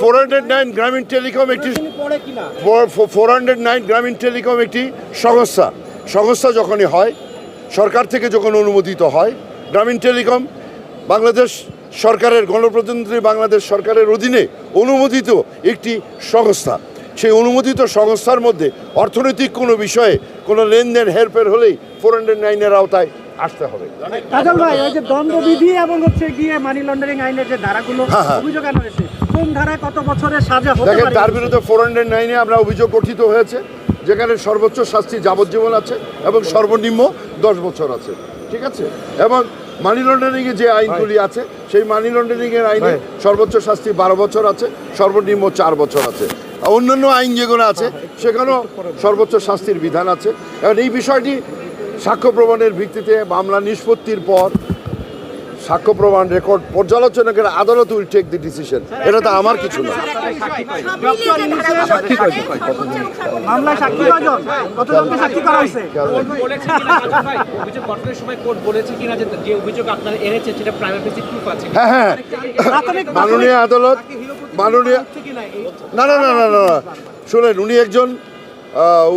Four hundred nine Grameen Telecom একটি four hundred nine Grameen Telecom একটি সংস্থা। সংস্থা যখনই হয় সরকার থেকে যখন অনুমোদিত হয় গ্রামীণ টেলিকম বাংলাদেশ সরকারের গণপ্রজাতন্ত্রী বাংলাদেশ সরকারের অধীনে অনুমোদিত একটি সংস্থা। সেই অনুমোদিত সংস্থার মধ্যে অর্থনৈতিক কোনো বিষয়ে কোনো লেনদেন হেরফের হলেই ফোর হান্ড্রেড নাইনের আওতায় আসতে হবে। কাজল ভাই ওই যে দণ্ডবিধি এবং হচ্ছে গিয়ে মানি লন্ডারিং আইনের যে ধারাগুলো হ্যাঁ, হ্যাঁ। অভিযোগ আনা হয়েছে। কোন ধারায় কত বছরের সাজা হতে দেখেন পারে? তার বিরুদ্ধে ফোর হান্ড্রেড নাইনে আমরা অভিযোগ গঠিত হয়েছে যেখানে সর্বোচ্চ শাস্তি যাবজ্জীবন আছে এবং সর্বনিম্ন দশ বছর আছে ঠিক আছে? এবং মানি লন্ডারিংয়ে যে আইনগুলি আছে সেই মানি লন্ডারিংয়ের আইনে সর্বোচ্চ শাস্তি বারো বছর আছে সর্বনিম্ন চার বছর আছে। আর অন্যান্য আইন যেগুলো আছে সেখানেও সর্বোচ্চ শাস্তির বিধান আছে। এবং এই বিষয়টি সাক্ষ্য প্রমাণের ভিত্তিতে মামলা নিষ্পত্তির পর সাক্ষ্য প্রমাণ রেকর্ড পর্যালোচনা করে আদালত উইল টেক দি ডিসিশন এটা তো আমার কিছু না। মামলায় সাক্ষী কয়জন কতজনকে সাক্ষী করা হয়েছে? বলেছে কিনা কাজল ভাই, অভিযোগ গঠনের সময় কোর্ট বলেছে কিনা যে যে অভিযোগ আপনারা এনেছেন সেটা প্রাইভেট বেসিক প্রুফ আছে হ্যাঁ হ্যাঁ। মাননীয় আদালত মাননীয় না না না না না না। শুনেন উনি একজন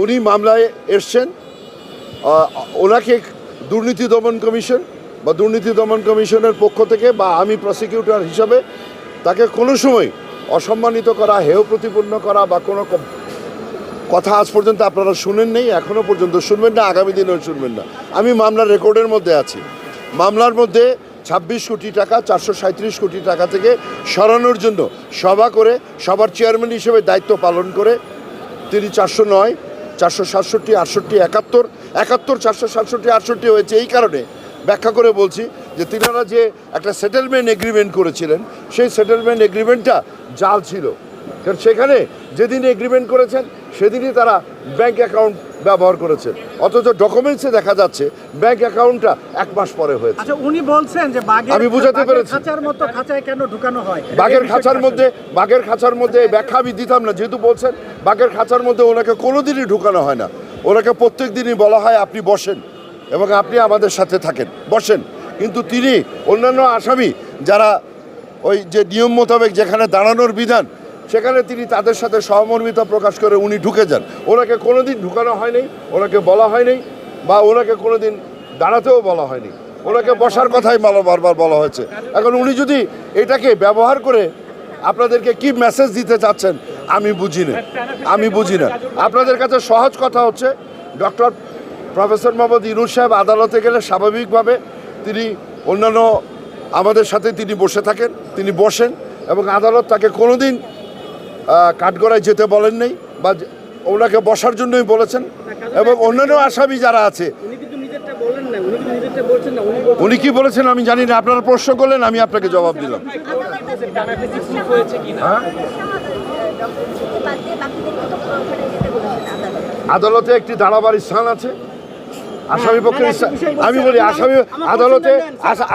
উনি মামলায় এসছেন। ওনাকে দুর্নীতি দমন কমিশন বা দুর্নীতি দমন কমিশনের পক্ষ থেকে বা আমি প্রসিকিউটর হিসাবে তাকে কোনো সময় অসম্মানিত করা, হেয় প্রতিপন্ন করা বা কোনো কথা আজ পর্যন্ত আপনারা শুনেন নেই এখনও পর্যন্ত শুনবেন না, আগামী দিনেও শুনবেন না। আমি মামলার রেকর্ডের মধ্যে আছি। মামলার মধ্যে ছাব্বিশ কোটি টাকা, চারশো সাঁত্রিশ কোটি টাকা থেকে সরানোর জন্য সভা করে সবার চেয়ারম্যান হিসেবে দায়িত্ব পালন করে, তিনি চারশো নয়, চারশো সাতষট্টি, আটষট্টি, একাত্তর একাত্তর, চারশো সাতষট্টি, আটষট্টি হয়েছে এই কারণে ব্যাখ্যা করে বলছি যে তিনারা যে একটা সেটেলমেন্ট এগ্রিমেন্ট করেছিলেন সেই সেটেলমেন্ট এগ্রিমেন্টটা জাল ছিল। কারণ সেখানে যেদিন এগ্রিমেন্ট করেছেন সেদিনই তারা ব্যাংক অ্যাকাউন্ট ব্যবহার করেছেন। অথচ ডকুমেন্টসে দেখা যাচ্ছে ব্যাংক অ্যাকাউন্টটা এক মাস পরে হয়েছে। আচ্ছা উনি বলছেন যে বাঘের আমি বুঝাতে পেরেছি। খাঁচার মতো খাঁচায় কেন ঢুকানো হয়? বাঘের খাঁচার মধ্যে বাঘের খাঁচার মধ্যে ব্যাখ্যা আমি দিতাম না যেহেতু বলছেন বাঘের খাঁচার মধ্যে ওনাকে কোনোদিনই ঢুকানো হয় না। ওনাকে প্রত্যেক দিনই বলা হয় আপনি বসেন। এবং আপনি আমাদের সাথে থাকেন। বসেন। কিন্তু তিনি অন্যান্য আসামি যারা ওই যে নিয়ম মোতাবেক যেখানে দাঁড়ানোর বিধান, সেখানে তিনি তাদের সাথে সহমর্মিতা প্রকাশ করে উনি ঢুকে যান। ওনাকে কোনোদিন ঢুকানো হয়নি, ওনাকে বলা হয়নি বা ওনাকে কোনোদিন দাঁড়াতেও বলা হয়নি। ওনাকে বসার কথাই মালা বারবার বলা হয়েছে। এখন উনি যদি এটাকে ব্যবহার করে আপনাদেরকে কি মেসেজ দিতে চাচ্ছেন, আমি বুঝি না আমি বুঝি না আপনাদের কাছে সহজ কথা হচ্ছে, ডক্টর প্রফেসর মোহাম্মদ ইনুর সাহেব আদালতে গেলে স্বাভাবিকভাবে তিনি অন্যান্য আমাদের সাথে তিনি বসে থাকেন তিনি বসেন এবং আদালত তাকে কোনোদিন কাঠগড়ায় যেতে বলেন নাই বা ওনাকে বসার জন্যই বলেছেন এবং অন্যান্য আসামি যারা আছে উনি কিন্তু নিজেরটা বলেন না উনি কিন্তু নিজেরটা বলছেন না উনি উনি কি বলেছেন আমি জানি না আপনারা প্রশ্ন করলেন আমি আপনাকে জবাব দিলাম। হ্যাঁ? আদালতে একটি দাঁড়াবার স্থান আছে আসামি পক্ষের আমি বলি আসামি আদালতে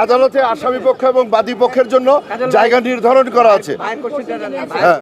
আদালতে আসামি পক্ষ এবং বাদী পক্ষের জন্য জায়গা নির্ধারণ করা আছে। হ্যাঁ।